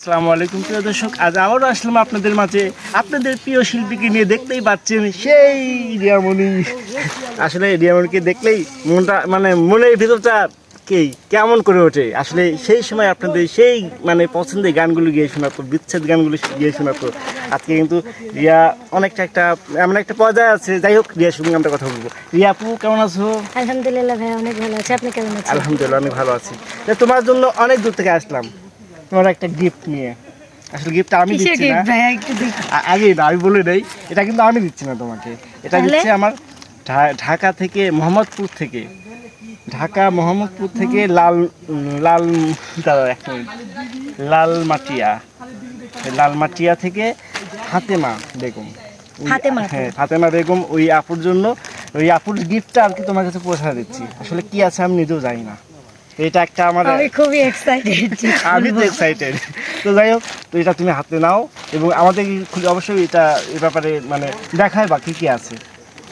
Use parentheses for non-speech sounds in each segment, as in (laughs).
আসসালামু আলাইকুম প্রিয় দর্শক। আজ আবারও আসলাম আপনাদের মাঝে। আপনাদের প্রিয় শিল্পীকে নিয়ে দেখতেই পাচ্ছেন সেই রিয়ামণি। আসলে রিয়ামণিকে দেখলেই মনটা মানে মনের ভিতরটা কে কেমন করে ওঠে? আসলে সেই সময় আপনাদের সেই মানে পছন্দের গানগুলো গিয়ে শোনাতো বিচ্ছেদ গানগুলো গিয়ে শোনাতো। আজকে কিন্তু রিয়া অনেকটা একটা এমন একটা পর্যায়ে আছে। যাই হোক রিয়ার সঙ্গে আমরা কথা বলব। রিয়া আপু কেমন আছো? আলহামদুলিল্লাহ ভাই অনেক ভালো আছে। আপনি কেমন আছেন? আলহামদুলিল্লাহ অনেক ভালো আছি। তোমার জন্য অনেক দূর থেকে আসলাম। তোমার একটা গিফট নিয়ে। আসলে গিফটটা আমি দিচ্ছি না। gift ভাই একটু দেখ। আগে না, আমি বলে নেই এটা কিন্তু আমি দিচ্ছি না তোমাকে। এটা? দিচ্ছে আমার ঢাকা থেকে মোহাম্মদপুর থেকে। ঢাকা মোহাম্মদপুর থেকে লাল লাল দাদা এক মিনিট। লাল মাটিয়া লাল মাটিয়া থেকে হাতেমা বেগম। হ্যাঁ ফাতেমা বেগম ওই আপুর জন্য ওই আপুর গিফটটা আর কি তোমার কাছে পৌঁছা দিচ্ছি। আসলে কি আছে আমি নিজেও জানি না। এটা একটা আমার আমি খুবই এক্সাইটেড (laughs) আমি তো এক্সাইটেড তো যাই হোক তো এটা তুমি হাতে নাও এবং আমাদের খুলে অবশ্যই এটা এ ব্যাপারে মানে দেখায় বা কি কি আছে।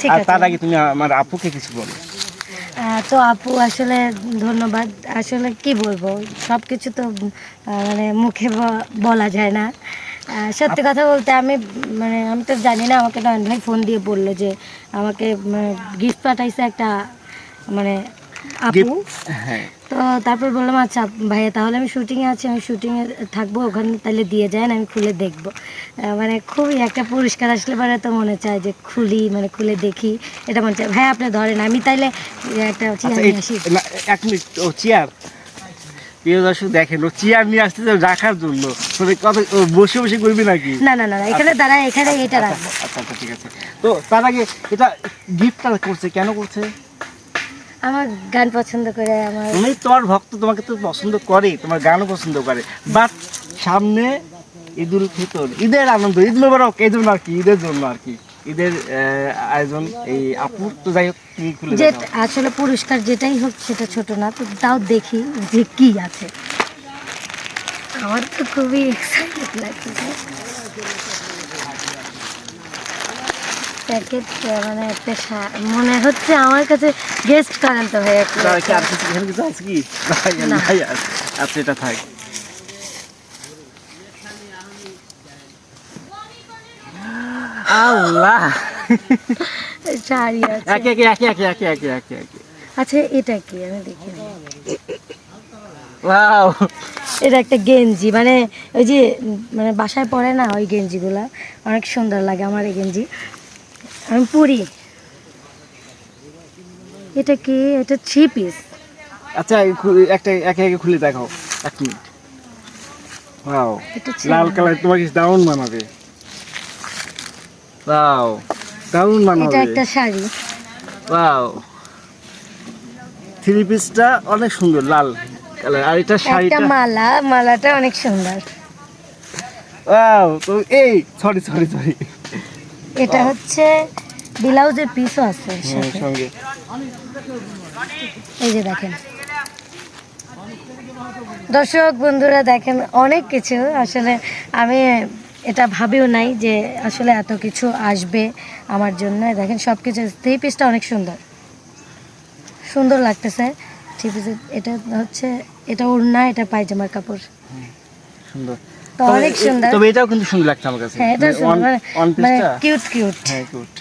ঠিক আর তার আগে তুমি আমার আপুকে কিছু বলো। তো আপু আসলে ধন্যবাদ। আসলে কি বলব? সব কিছু তো মানে মুখে বলা যায় না। সত্যি কথা বলতে আমি মানে আমি তো জানি না আমাকে নয়ন ভাই ফোন দিয়ে বলল যে আমাকে গিফট পাঠাইছে একটা মানে আপু? হ্যাঁ। তো তারপর বললাম আচ্ছা ভাইয়া তাহলে আমি শুটিংয়ে আছি আমি শুটিংয়ে থাকব ওখানে তাহলে দিয়ে যান আমি খুলে দেখব। মানে খুবই একটা পুরস্কার আসলে পরে তো মনে চায় যে খুলি মানে খুলে দেখি এটা মনে চায়। ভাই আপনি ধরেন আমি তাইলে একটা চেয়ার আচ্ছা নিয়ে আসি। এক মিনিট ও চেয়ার প্রিয় দর্শক দেখেন ও চেয়ার নিয়ে আসতেছে রাখার জন্য। মানে কত বসে বসে করবি নাকি? না না না এখানে দাঁড়ায় এখানে এটা রাখব। আচ্ছা আচ্ছা ঠিক আছে। তো তার আগে এটা গিফটটা করছে কেন করছে? আমার গান পছন্দ করে আমার তুমি তোমার ভক্ত তোমাকে তো পছন্দ করে তোমার গানও পছন্দ করে। বাট সামনে ঈদুল ফিতর ঈদের আনন্দ ঈদ মোবারক এই জন্য আর কি ঈদের জন্য আর কি। ঈদের আয়োজন এই আপুর তো যাই হোক যে আসলে পুরস্কার যেটাই হোক সেটা ছোট না তো তাও দেখি যে কি আছে। আমার তো খুবই এক্সাইটেড লাগছে। প্যাকেট মানে একটা মনে হচ্ছে আমার কাছে গেস্ট করেন তো ভাই একটু। আর কিছু আছে কি? আর। আচ্ছা এটা থাক। আল্লাহ! শাড়ি আছে। একে একে একে একে একে একে একে একে। আচ্ছা এটা কি? আমি দেখি ওয়াও! এটা একটা গেঞ্জি মানে ওই যে মানে বাসায় পরে না ওই গেঞ্জিগুলা? অনেক সুন্দর লাগে আমার এই গেঞ্জি। আমি পরি। এটা কি? এটা থ্রি পিস আচ্ছা একটা একে একে খুলে দেখাও। এক মিনিট। ওয়াও লাল কালার তোমাকে দারুণ মানাবে ওয়াও দারুণ এটা একটা শাড়ি। ওয়াও থ্রি পিসটা অনেক সুন্দর লাল কালার। আর এটা শাড়িটা মালা মালাটা অনেক সুন্দর। ওয়াও তো এই সরি সরি সরি এটা হচ্ছে ব্লাউজের পিসও আছে সঙ্গে। এই যে দেখেন। দর্শক বন্ধুরা দেখেন অনেক কিছু। আসলে আমি এটা ভাবিও নাই যে আসলে এত কিছু আসবে আমার জন্য। দেখেন সব কিছু থ্রি পিসটা অনেক সুন্দর। সুন্দর লাগতেছে। থ্রি পিস এটা হচ্ছে এটা ওড়না এটা পায়জামার কাপড়। সুন্দর। তো অনেক সুন্দর। তবে এটাও কিন্তু সুন্দর লাগছে আমার কাছে। হ্যাঁ এটা মানে সুন্দর। মানে one মানে piece-টা? কিউট কিউট হ্যাঁ গুড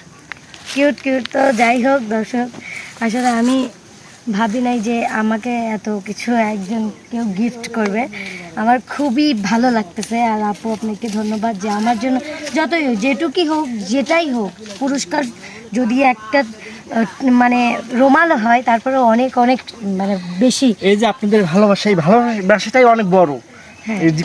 কিউট কিউট তো যাই হোক দর্শক আসলে আমি ভাবি নাই যে আমাকে এত কিছু একজন কেউ গিফট করবে। আমার খুবই ভালো লাগতেছে। আর আপু আপনাকে ধন্যবাদ যে আমার জন্য যতই হোক যেটুকুই হোক যেটাই হোক পুরস্কার যদি একটা মানে রোমাল হয় তারপরে অনেক অনেক মানে বেশি। এই যে আপনাদের ভালোবাসা এই ভালোবাসাটাই অনেক বড়।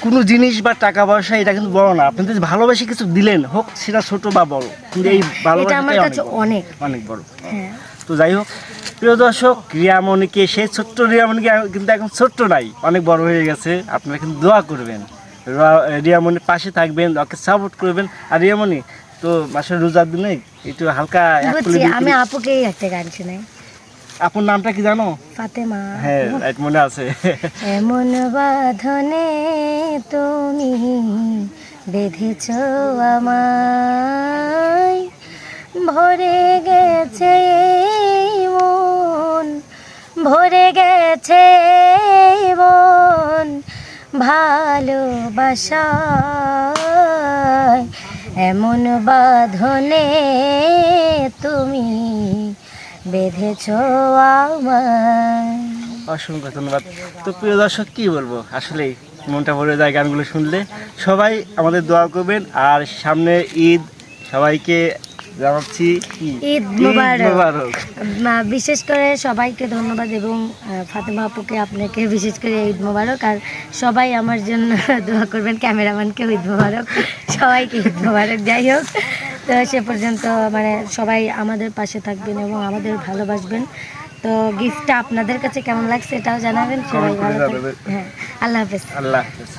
কোনো জিনিস বা টাকা পয়সা এটা কিন্তু বড় না। আপনাদের যে ভালোবাসি কিছু দিলেন হোক সেটা ছোট বা বড় কিন্তু এই ভালোবাসাটাই কাছে অনেক অনেক। বড়। হ্যাঁ। তো যাই হোক প্রিয় দর্শক রিয়ামণিকে সেই ছোট্ট রিয়ামণিকে কিন্তু এখন ছোট্ট নাই অনেক বড় হয়ে গেছে। আপনারা কিন্তু দোয়া করবেন। রিয়ামণির পাশে থাকবেন ওকে সাপোর্ট করবেন। আর রিয়ামণি তো মাসের রোজার দিনে একটু হালকা আমি আপুকেই একটা গান শুনাই। আপনার নামটা কি জানো? ফাতেমা। হ্যাঁ রাইট মনে আছে। এমন বাঁধনে তুমি বেঁধেছ আমায়। ভরে গেছে মন ভরে গেছে মন ভালোবাসায়। এমন বাঁধনে তুমি বেঁধেছ আমায়। অসংখ্য ধন্যবাদ। তো প্রিয় দর্শক কি বলব? আসলেই মনটা ভরে যায় গানগুলো শুনলে। সবাই আমাদের দোয়া করবেন। আর সামনে ঈদ সবাইকে জানাচ্ছি ঈদ মোবারক। বিশেষ করে সবাইকে ধন্যবাদ এবং ফাতেমা আপুকে আপনাকে বিশেষ করে ঈদ মোবারক। আর সবাই আমার জন্য (laughs) দোয়া করবেন ক্যামেরাম্যানকেও ঈদ মোবারক। সবাইকে ঈদ মোবারক। যাই হোক তো সে পর্যন্ত মানে সবাই আমাদের পাশে থাকবেন এবং আমাদের ভালোবাসবেন। তো গিফটটা আপনাদের কাছে কেমন লাগছে এটাও জানাবেন। সবাই ভালো থাকবেন হ্যাঁ আল্লাহ হাফেজ। আল্লাহ হাফেজ।